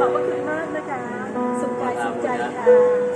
ขอบพระคุณมากนะคะ สุขใจสุขใจค่ะ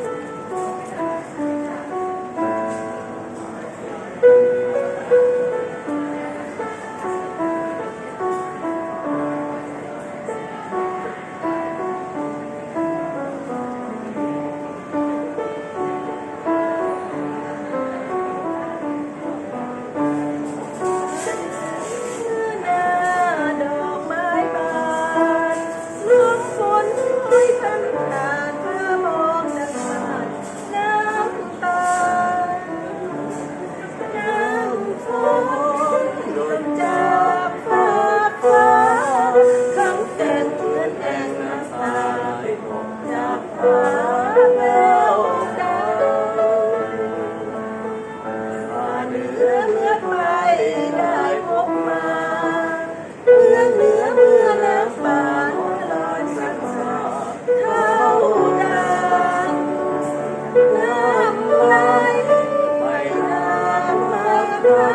เรา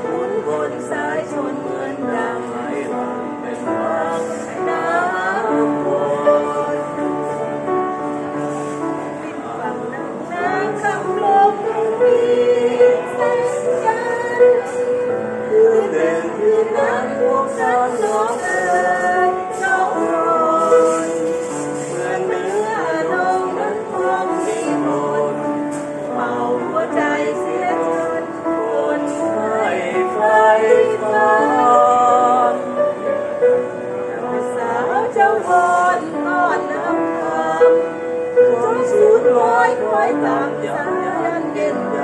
หมุนวนสายชนเหมือนดังไม่หวังเป็นหวัน้ำวนวินฝั่งน้ำน้ำลมวินเส้นยันคือเดินคือน้ำพวกสาองำพรทอดน้ำพรจงสูดลอยคอตาายันเนา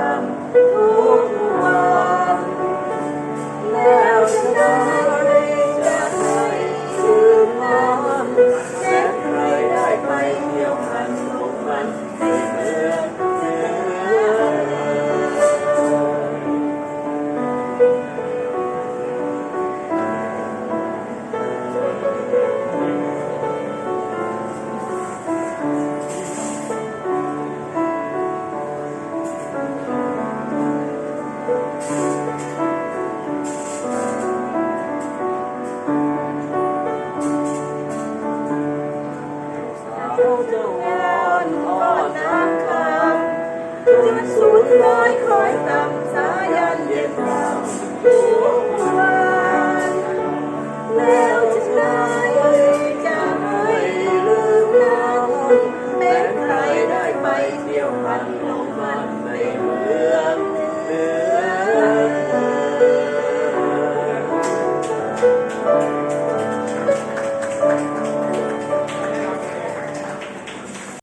จะสูญลอยคอยต่ำสายันเย็นตาม